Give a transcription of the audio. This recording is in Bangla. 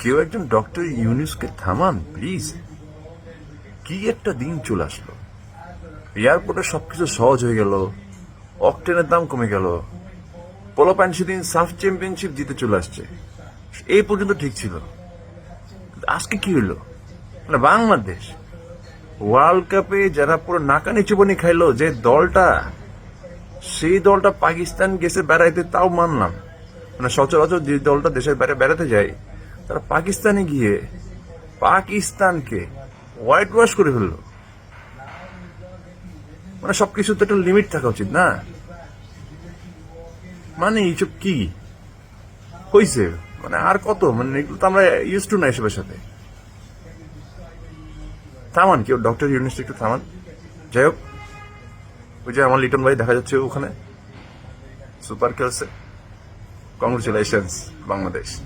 কেউ একজন ডক্টর ইউনুসকে থামান প্লিজ কি একটা দিন চলে আসলো। এয়ারপোর্টে সবকিছু সহজ হয়ে গেল, অকটেনের দাম কমে গেল, পোলো প্যান্ট সেদিন সাফ চ্যাম্পিয়নশিপ জিতে চলে আসছে। এই পর্যন্ত ঠিক ছিল। আজকে কি হলো? মানে বাংলাদেশ। ওয়ার্ল্ড কাপে যারা পুরো নাকানি চুবনি খাইলো, যে দলটা, সেই দলটা পাকিস্তান গেছে বেড়াইতে, তাও মানলাম। মানে সচরাচর যে দলটা দেশের বাইরে বেড়াতে যায় তারা পাকিস্তানে গিয়ে পাকিস্তানকে হোয়াইট ওয়াশ করে ফেলল। মানে সবকিছু তো একটা লিমিট থাকা উচিত, না? মানে এইসব কি? হইছে? মানে আর কত? মানে এগুলো তো আমরা ইউজ টু না এসবের সাথে? থামান, কেউ ডক্টর ইউনিভার্সিটি একটু থামান। যাই হোক, ওই যে আমার লিটন ভাই দেখা যাচ্ছে ওখানে। সুপার খেলছে কংগ্রেচুলেশনস বাংলাদেশ